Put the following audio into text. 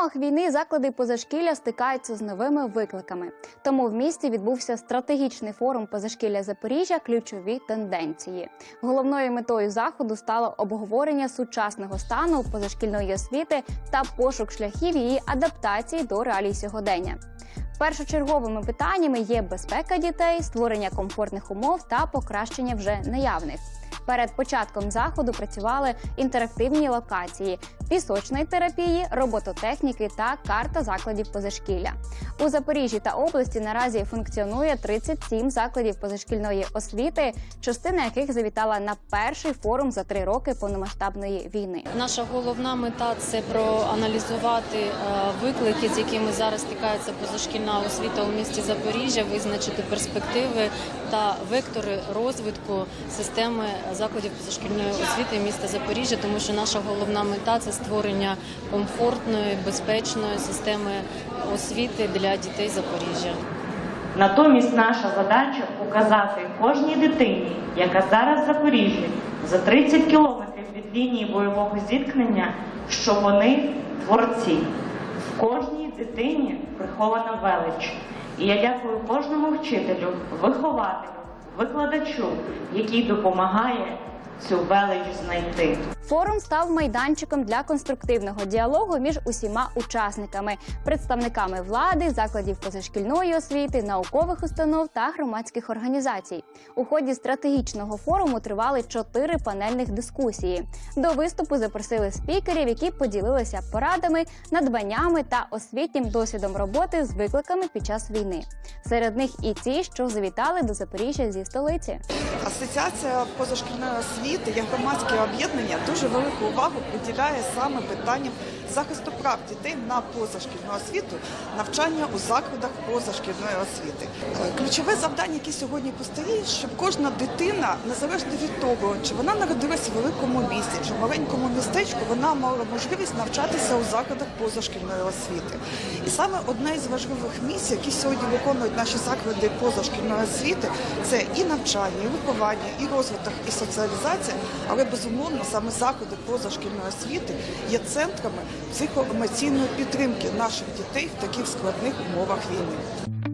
умовах війни заклади позашкілля стикаються з новими викликами. Тому в місті відбувся стратегічний форум позашкілля Запоріжжя Ключові тенденції. Головною метою заходу стало обговорення сучасного стану позашкільної освіти та пошук шляхів її адаптації до реалій сьогодення. Першочерговими питаннями є безпека дітей, створення комфортних умов та покращення вже наявних. Перед початком заходу працювали інтерактивні локації пісочної терапії, робототехніки та карта закладів позашкілля. У Запоріжжі та області наразі функціонує 37 закладів позашкільної освіти, частина яких завітала на перший форум за три роки повномасштабної війни. Наша головна мета це проаналізувати е, виклики, з якими зараз стикається позашкільна освіта у місті Запоріжжя, визначити перспективи та вектори розвитку системи закладів позашкільної освіти міста Запоріжжя, тому що наша головна мета це створення комфортної, безпечної системи освіти для дітей Запоріжжя. Натомість наша задача показати кожній дитині, яка зараз в Запоріжжі за 30 кілометрів від лінії бойового зіткнення, що вони творці. В кожній дитині прихована велич. І я дякую кожному вчителю, вихователю, викладачу, який допомагає цю велич знайти. Форум став майданчиком для конструктивного діалогу між усіма учасниками, представниками влади, закладів позашкільної освіти, наукових установ та громадських організацій. У ході стратегічного форуму тривали чотири панельних дискусії. До виступу запросили спікерів, які поділилися порадами, надбаннями та освітнім досвідом роботи з викликами під час війни. Серед них і ті, що завітали до Запоріжжя зі столиці. Асоціація позашкільної освіти як громадське об'єднання дуже велику увагу приділяє саме питанням захисту прав дітей на позашкільну освіту, навчання у закладах позашкільної освіти. Е, Ключове завдання, яке сьогодні постає, щоб кожна дитина, незалежно від того, чи вона народилася в великому місті, чи в маленькому містечку, вона мала можливість навчатися у закладах позашкільної освіти. І саме одна із важливих місій, які сьогодні виконують наші заклади позашкільної освіти, це і навчання, і виховання, і розвиток, і соціалізація. Але безумовно саме заклади позашкільної освіти є центрами психоемоційної підтримки наших дітей в таких складних умовах війни.